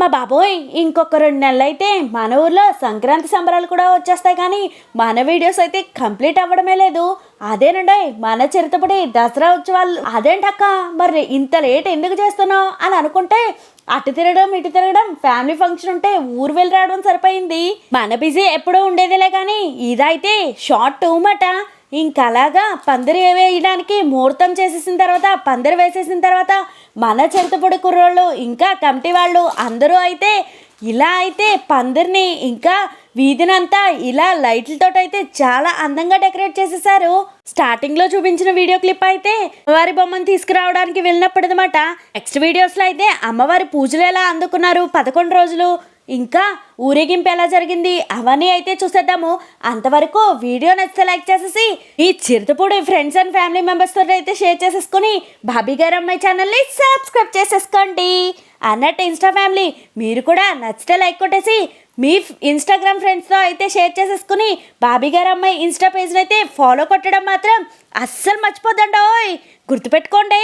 అమ్మ బాబోయ్ ఇంకొక రెండు నెలలు అయితే మన ఊర్లో సంక్రాంతి సంబరాలు కూడా వచ్చేస్తాయి కానీ మన వీడియోస్ అయితే కంప్లీట్ అవ్వడమే లేదు. అదేనండి మన చిరుతపడి దసరా ఉత్సవాలు. అదేంటక్క? మరి ఇంత లేట్ ఎందుకు చేస్తున్నావు అని అనుకుంటే అటు తిరగడం ఇటు తిరగడం ఫ్యామిలీ ఫంక్షన్ ఉంటే ఊరు వెళ్ళి రావడం సరిపోయింది. మన బిజీ ఎప్పుడూ ఉండేదిలే కానీ ఇదైతే షార్ట్ టూమట ఇంకలాగా ఇంకా అలాగా పందిరి వేయడానికి ముహూర్తం చేసేసిన తర్వాత పందిరి వేసేసిన తర్వాత మన చిరుతపొడి కుర్రోళ్ళు ఇంకా కమిటీ వాళ్ళు అందరూ అయితే ఇలా అయితే పందిరిని ఇంకా వీధినంతా ఇలా లైట్లతో అయితే చాలా అందంగా డెకరేట్ చేసేసారు స్టార్టింగ్లో చూపించిన వీడియో క్లిప్ అయితే అమ్మవారి బొమ్మను తీసుకురావడానికి వెళ్ళినప్పుడనమాట నెక్స్ట్ వీడియోస్లో అయితే అమ్మవారి పూజలు ఎలా అందుకున్నారు పదకొండు రోజులు ఇంకా ఊరేగింపు ఎలా జరిగింది అవన్నీ అయితే చూసేద్దాము. అంతవరకు వీడియో నచ్చితే లైక్ చేసేసి ఈ Chiruthapudi friends and family members అయితే షేర్ చేసేసుకుని భాబీ గారు అమ్మాయి ఛానల్ని సబ్స్క్రైబ్ చేసేసుకోండి. అన్నట్టు ఇన్స్టా ఫ్యామిలీ. మీరు కూడా నచ్చితే లైక్ కొట్టేసి మీ ఇన్స్టాగ్రామ్ ఫ్రెండ్స్తో అయితే షేర్ చేసేసుకుని బాబీ గారు అమ్మాయి ఇన్స్టా పేజ్ని అయితే ఫాలో కొట్టడం మాత్రం అస్సలు మర్చిపోద్దండి ఓయ్ గుర్తుపెట్టుకోండి.